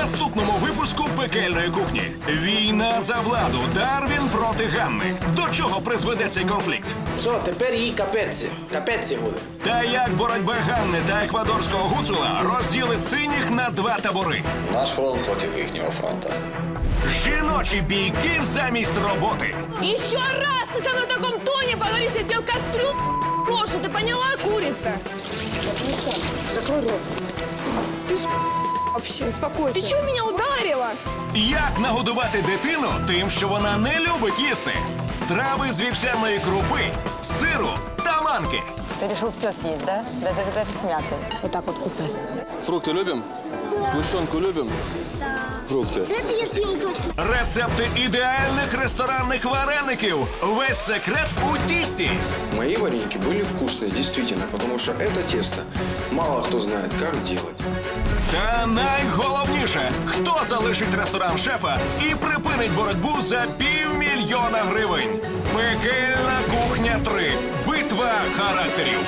наступному випуску пекельної кухні війна за владу. Дарвін проти Ганни. До чого призведе цей конфлікт? Все, тепер їй капець. Капець буде. Та як боротьба Ганни та еквадорського гуцула розділить синіх на два табори? Наш фронт против ихнего фронта. Жіночі бійки замість роботи. Еще раз ты со мной в таком тоне говоришь, я тебе в кастрю брошу, ты поняла, курица? Закрой рот. Ты с*** вообще, успокойся. Ты что меня ударила? Як нагодувати дитину тим, що вона не любить їсти? Страви з вівсяної крупи, сиру та манки. Ты решил все съесть, да? Даже, даже с мятой. Вот так вот кусай. Фрукты любим? Сгущенку любим? Фрукты. Это я съем точно. Рецепти ідеальних ресторанних вареників. Весь секрет у тісті. Мои вареники были вкусные, действительно, потому что это тесто мало кто знает, как делать. Та хто залишить ресторан шефа і припинить боротьбу за півмільйона гривень. Пекельна кухня 3. Битва характерів.